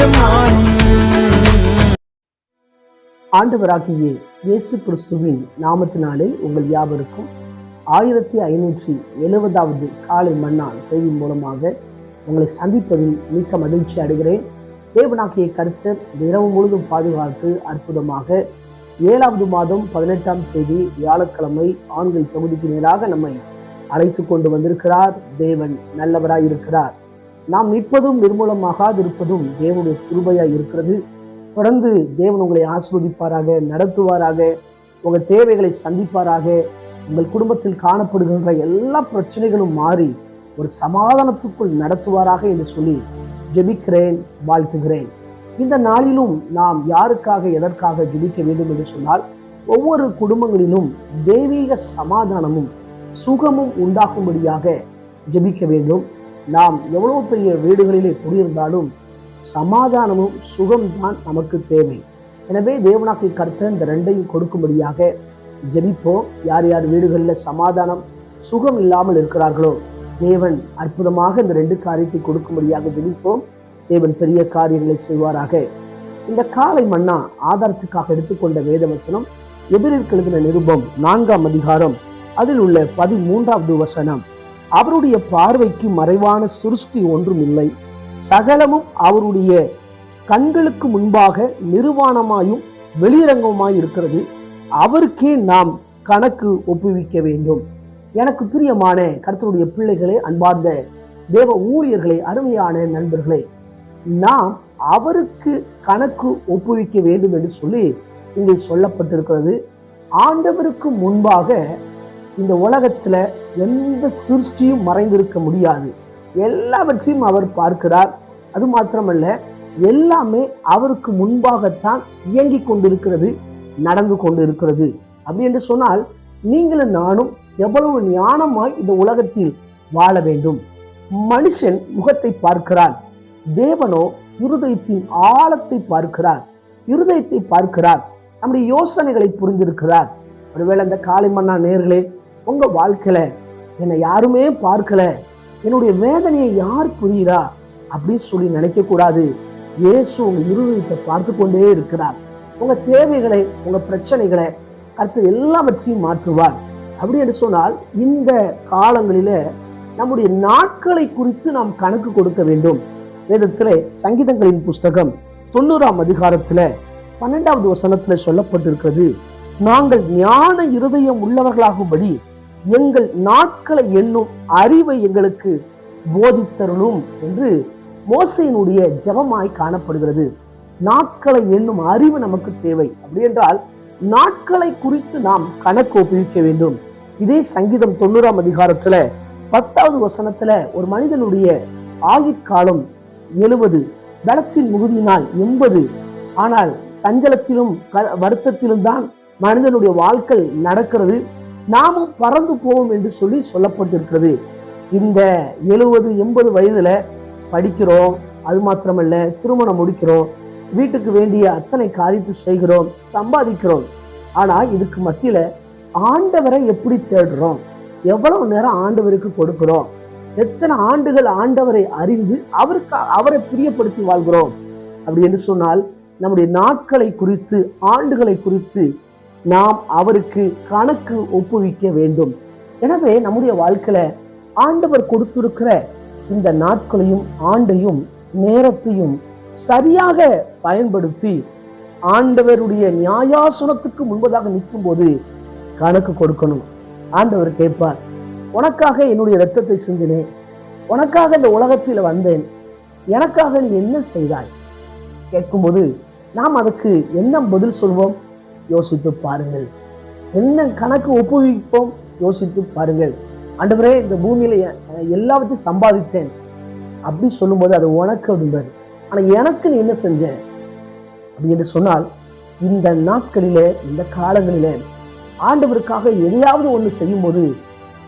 நேரம் ஆண்டவராகிய இயேசு கிறிஸ்துவின் நாமத்தினாலே உங்கள் யாவருக்கும் ஆயிரத்தி ஐநூற்றி எழுபதாவது காலை மன்னா செய்தி மூலமாக உங்களை சந்திப்பதில் மிக்க மகிழ்ச்சி அடைகிறேன். தேவனாக்கிய கருத்தர் இந்த இரவு முழுதும் பாதுகாத்து அற்புதமாக ஏழாவது மாதம் பதினெட்டாம் தேதி வியாழக்கிழமை ஆண்கள் தொகுதிக்கு நேராக நம்மை அழைத்து கொண்டு வந்திருக்கிறார். தேவன் நல்லவராயிருக்கிறார். நாம் நிற்பதும் நிர்மூலமாகாதிருப்பதும் தேவனுடைய கிருபையாய் இருக்கிறது. தொடர்ந்து தேவன் உங்களை ஆஸ்வதிப்பாராக நடத்துவாராக உங்கள் தேவைகளை சந்திப்பாராக. உங்கள் குடும்பத்தில் காணப்படுகின்ற எல்லா பிரச்சனைகளும் மாறி ஒரு சமாதானத்துக்குள் நடத்துவாராக என்று சொல்லி ஜெபிக்கிறேன் வாழ்த்துகிறேன். இந்த நாளிலும் நாம் யாருக்காக எதற்காக ஜெபிக்க வேண்டும் என்று சொன்னால் ஒவ்வொரு குடும்பங்களிலும் தெய்வீக சமாதானமும் சுகமும் உண்டாகும்படியாக ஜெபிக்க வேண்டும். நாம் எவ்வளவு பெரிய வீடுகளிலே குடியிருந்தாலும் சமாதானமும் சுகம்தான் நமக்கு தேவை. எனவே தேவனாக்கு கருத்த இந்த ரெண்டையும் கொடுக்கும்படியாக ஜெபிப்போம். யார் யார் வீடுகளில் சமாதானம் சுகம் இல்லாமல் இருக்கிறார்களோ தேவன் அற்புதமாக இந்த ரெண்டு காரியத்தை கொடுக்கும்படியாக ஜெபிப்போம். தேவன் பெரிய காரியங்களை செய்வாராக. இந்த காலை மன்னா ஆதாரத்துக்காக எடுத்துக்கொண்ட வேதவசனம் எபிரிற்கு எழுதின நிருபம் நான்காம் அதிகாரம் அதில் உள்ள பதிமூன்றாவது வசனம். அவருடைய பார்வைக்கு மறைவான சுருஷ்டி ஒன்றும் இல்லை சகலமும் அவருடைய கண்களுக்கு முன்பாக நிர்வாணமாயும் வெளியரங்கமாய் இருக்கிறது. அவருக்கே நாம் கணக்கு ஒப்புவிக்க வேண்டும். எனக்கு பிரியமான கருத்தருடைய பிள்ளைகளே அன்பார்ந்த தேவ ஊழியர்களே அருமையான நண்பர்களே நாம் அவருக்கு கணக்கு ஒப்புவிக்க வேண்டும் என்று சொல்லி இங்கே சொல்லப்பட்டிருக்கிறது. ஆண்டவருக்கு முன்பாக இந்த உலகத்துல எந்த சிருஷ்டியும் மறைந்திருக்க முடியாது. எல்லாவற்றையும் அவர் பார்க்கிறார். அது மாத்திரமல்ல எல்லாமே அவருக்கு முன்பாகத்தான் இயங்கிக் கொண்டிருக்கிறது நடந்து கொண்டிருக்கிறது. அப்படி என்று சொன்னால் நீங்களும் நானும் எவ்வளவு ஞானமாய் இந்த உலகத்தில் வாழ வேண்டும். மனுஷன் முகத்தை பார்க்கிறான். தேவனோ இருதயத்தின் ஆழத்தை பார்க்கிறார். இருதயத்தை பார்க்கிறார். நம்முடைய யோசனைகளை புரிந்திருக்கிறார். ஒருவேளை இந்த காலை மன்னா நேர்களே உங்க வாழ்க்கையில என்னை யாருமே பார்க்கல. என்னுடைய வேதனையை யார் புரியுறா அப்படின்னு சொல்லி நினைக்க கூடாது. இயேசு உங்க இருதயத்தை பார்த்து கொண்டே இருக்கிறார். உங்க தேவைகளை உங்க பிரச்சனைகளை கருத்து எல்லாவற்றையும் மாற்றுவார். அப்படி என்று சொன்னால் இந்த காலங்களில நம்முடைய நாட்களை குறித்து நாம் கணக்கு கொடுக்க வேண்டும். வேதத்திலே சங்கீதங்களின் புஸ்தகம் தொண்ணூறாம் அதிகாரத்துல பன்னெண்டாவது வசனத்துல சொல்லப்பட்டிருக்கிறது நாங்கள் ஞான இருதயம் உள்ளவர்களாகும்படி எங்கள் நாட்களை எண்ணும் அறிவை எங்களுக்கு போதித்தருளும் என்று மோசையினுடைய ஜபமாய் காணப்படுகிறது. நாட்களை எண்ணும் அறிவு நமக்கு தேவை. அப்படி என்றால் நாட்களை குறித்து நாம் கணக்கு ஒப்புவிக்க வேண்டும். இதே சங்கீதம் தொண்ணூறாம் அதிகாரத்துல பத்தாவது வசனத்துல ஒரு மனிதனுடைய ஆயுட்காலம் எழுபது பலத்தின் முகுதியினால் எண்பது. ஆனால் சஞ்சலத்திலும் வருத்தத்திலும் தான் மனிதனுடைய வாழ்க்கை நடக்கிறது. நாமும் பறந்து போவோம் என்று சொல்லி சொல்லப்பட்டிருக்கிறது. இந்த எழுபது எண்பது வயதுல படிக்கிறோம். அது மாத்திரமல்ல திருமணம் முடிக்கிறோம். வீட்டுக்கு வேண்டிய அத்தனை காரியத்தை செய்கிறோம் சம்பாதிக்கிறோம். ஆனா இதுக்கு மத்தியில ஆண்டவரை எப்படி தேடுறோம்? எவ்வளவு நேரம் ஆண்டவருக்கு கொடுக்கிறோம்? எத்தனை ஆண்டுகள் ஆண்டவரை அறிந்து அவருக்கு அவரை பிரியப்படுத்தி வாழ்கிறோம்? அப்படி என்று சொன்னால் நம்முடைய நாட்களை குறித்து ஆண்டுகளை குறித்து நாம் அவருக்கு கணக்கு ஒப்புவிக்க வேண்டும். எனவே நம்முடைய வாழ்க்கையில ஆண்டவர் கொடுத்திருக்கிற இந்த நாட்களையும் ஆண்டையும் நேரத்தையும் சரியாக பயன்படுத்தி ஆண்டவருடைய நியாயாசனத்துக்கு முன்பதாக நிற்கும் போது கணக்கு கொடுக்கணும். ஆண்டவர் கேட்பார் உனக்காக என்னுடைய ரத்தத்தை சிந்தினேன். உனக்காக இந்த உலகத்தில் வந்தேன். எனக்காக நீ என்ன செய்தாய்? கேட்கும்போது நாம் அதுக்கு என்ன பதில் சொல்வோம்? யோசித்து பாருங்கள். என்ன கணக்கு ஒப்புவிப்போம்? யோசித்து பாருங்கள். ஆண்டவரே இந்த பூமியில எல்லாவற்றையும் சம்பாதித்தேன். அப்படி சொல்லும்போது அது உனக்கு அப்படின்பாரு ஆனா எனக்கு நீ என்ன செஞ்ச? அப்படின்னு சொன்னால் இந்த நாட்களிலே இந்த காலங்களிலே ஆண்டவருக்காக எதையாவது ஒன்று செய்யும்போது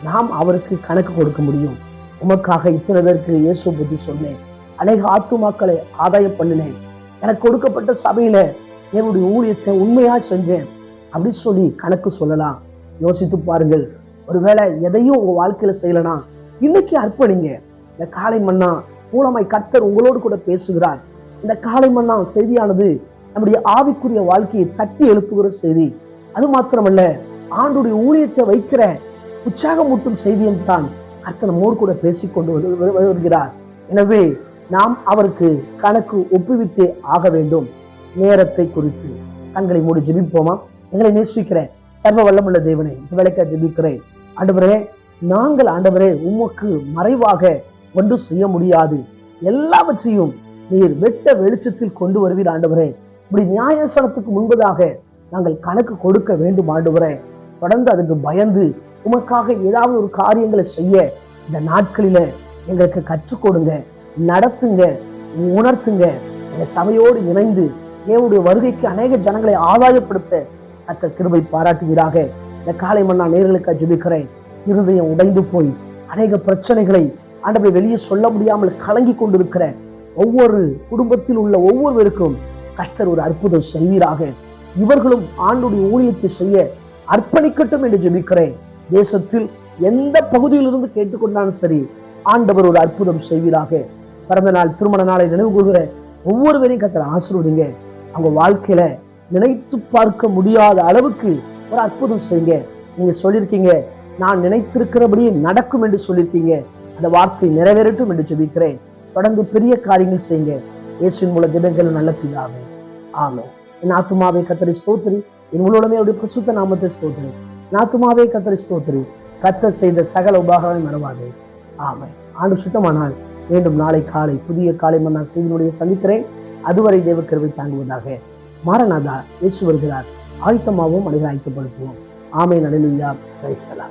நாம் அவருக்கு கணக்கு கொடுக்க முடியும். உமக்காக இத்தனை பேருக்கு இயேசு பத்தி சொன்னேன். அநேக ஆத்துமாக்களை ஆதாயம் பண்ணினேன். எனக்கு கொடுக்கப்பட்ட சபையில என்னுடைய ஊழியத்தை உண்மையா செஞ்சேன் அப்படின்னு சொல்லி கணக்கு சொல்லலாம். யோசித்து பாருங்கள். ஒருவேளை எதையும் உங்க வாழ்க்கையில செய்யலனா இன்னைக்கு அர்ப்பணிங்க. இந்த காலை மன்னா மூலமாய் கர்த்தர் உங்களோடு கூட பேசுகிறார். இந்த காலை மன்னா செய்தியானது நம்முடைய ஆவிக்குரிய வாழ்க்கையை தட்டி எழுப்புகிற செய்தி. அது மாத்திரமல்ல ஆண்டுடைய ஊழியத்தை வைக்கிற உற்சாகமூட்டும் செய்தியும் தான் கர்த்தர் நம்மோடு கூட பேசிக்கொண்டு வரு- வருகிறார். எனவே நாம் அவருக்கு கணக்கு ஒப்புவித்தே ஆக வேண்டும். நேரத்தை குறித்து கண்களை மூடி ஜெபிப்போமா? எங்களை நேசிக்கிற சர்வ வல்லமுள்ள தேவனை இந்த ஜெபிக்கிறேன். ஆண்டவரே நாங்கள் ஆண்டவரே உமக்கு மறைவாக ஒன்று செய்ய முடியாது. எல்லாவற்றையும் நீர் வெட்ட வெளிச்சத்தில் கொண்டு வருவீர் ஆண்டவரே. இப்படி நியாயசனத்துக்கு முன்பதாக நாங்கள் கணக்கு கொடுக்க வேண்டும் ஆண்டவரே. தொடர்ந்து அதுக்கு பயந்து உமக்காக ஏதாவது ஒரு காரியங்களை செய்ய இந்த நாட்களில எங்களுக்கு கற்றுக் கொடுங்க நடத்துங்க உணர்த்துங்க. எங்க சபையோடு இணைந்து தேவனுடைய வருகைக்கு அநேக ஜனங்களை ஆதாயப்படுத்த அத்த கிருபை பாராட்டுவீராக. இந்த காலை மன்னா நேர்களுக்காக ஜெபிக்கிறேன். இருதயம் உடைந்து போய் அநேக பிரச்சனைகளை ஆண்டவரை வெளியே சொல்ல முடியாமல் கலங்கி கொண்டிருக்கிற ஒவ்வொரு குடும்பத்தில் உள்ள ஒவ்வொருவருக்கும் கர்த்தர் ஒரு அற்புதம் செய்வீராக. இவர்களும் ஆண்டுடைய ஊழியத்தை செய்ய அர்ப்பணிக்கட்டும் என்று ஜெபிக்கிறேன். தேசத்தில் எந்த பகுதியிலிருந்து கேட்டுக்கொண்டாலும் சரி ஆண்டவர் ஒரு அற்புதம் செய்வீராக. பிறந்த நாள் திருமண நாளை நினைவு கூறுகிற ஒவ்வொருவரையும் கத்தர் ஆசிர்வதிங்க. அவங்க வாழ்க்கையில நினைத்து பார்க்க முடியாத அளவுக்கு ஒரு அற்புதம் செய்யுங்க. நீங்க சொல்லியிருக்கீங்க நான் நினைத்திருக்கிறபடியே நடக்கும் என்று சொல்லியிருக்கீங்க. அந்த வார்த்தை நிறைவேறட்டும் என்று ஜெபிக்கிறேன். தொடர்ந்து பெரிய காரியங்கள் செய்யுங்க. இயேசுவின் மூல தினங்கள் நல்ல பிதாவே. ஆமே என் ஆத்துமாவை கத்தரி ஸ்தோத்திரி. என் உலகமே அவருடைய பிரசுத்த நாமத்தை ஸ்தோத்திரி. என் ஆத்துமாவே கத்தரி ஸ்தோத்திரி. கத்த செய்த சகல உபாகரணம் மறவாதே. ஆமென். ஆண்டு சுத்தமானால் மீண்டும் நாளை காலை புதிய காலை மன்னா செய்தியினுடைய சந்திக்கிறேன். அதுவரை தேவக்கருவை தாங்குவதாக மாரநாதா இயேசு வருகிறார். ஆயத்தமாகவும் அணிகள் ஆயத்தப்படுத்துவோம் ஆமை நடுலுயா கிரைஸ்தலா